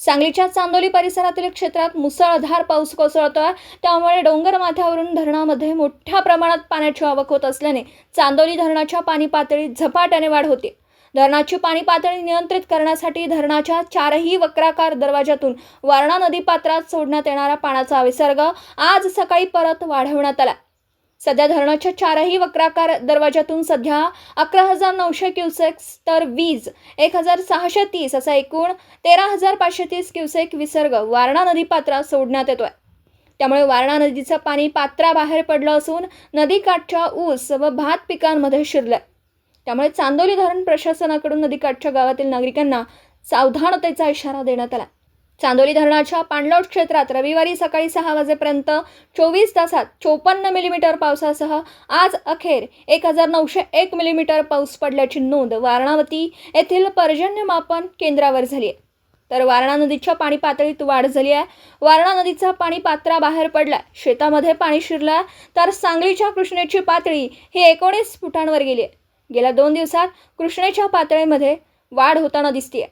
सांगलीच्या चांदोली परिसरातील क्षेत्रात मुसळधार पाऊस कोसळतोय. त्यामुळे डोंगर माथ्यावरून धरणामध्ये मोठ्या प्रमाणात पाण्याची आवक होत असल्याने चांदोली धरणाच्या पाणी पातळीत झपाट्याने वाढ होते. धरणाची पाणी पातळी नियंत्रित करण्यासाठी धरणाच्या चारही वक्राकार दरवाजातून वारणा नदी पात्रात सोडण्यात येणारा पाण्याचा विसर्ग आज सकाळी परत वाढवण्यात आला. सध्या धरणाच्या चारही वक्राकार दरवाजातून सध्या अकरा हजार नऊशे क्युसेक्स तर वीज एक हजार सहाशे तीस असा एकूण तेरा हजार पाचशे तीस क्युसेक विसर्ग वारणा नदी पात्रात सोडण्यात येतोय. त्यामुळे वारणा नदीचं पाणी पात्राबाहेर पडलं असून नदीकाठच्या ऊस व भात पिकांमध्ये शिरलंय. त्यामुळे चांदोली धरण प्रशासनाकडून नदीकाठच्या गावातील नागरिकांना सावधानतेचा इशारा देण्यात आला चांदोली धरणाच्या पाणलोट क्षेत्रात रविवारी सकाळी सहा वाजेपर्यंत चोवीस तासात चोपन्न मिलीमीटर पावसासह आज अखेर एक हजार नऊशे एक मिलीमीटर पाऊस पडल्याची नोंद वारणावती येथील पर्जन्यमापन केंद्रावर झाली आहे. तर वारणा नदीच्या पाणी पातळीत वाढ झाली आहे. वारणा नदीचा पाणी पात्राबाहेर पडला शेतामध्ये पाणी शिरलं तर सांगलीच्या कृष्णेची पातळी ही एकोणीस फुटांवर गेली आहे. गेल्या दोन दिवसात कृष्णेच्या पातळीमध्ये वाढ होताना दिसतीये.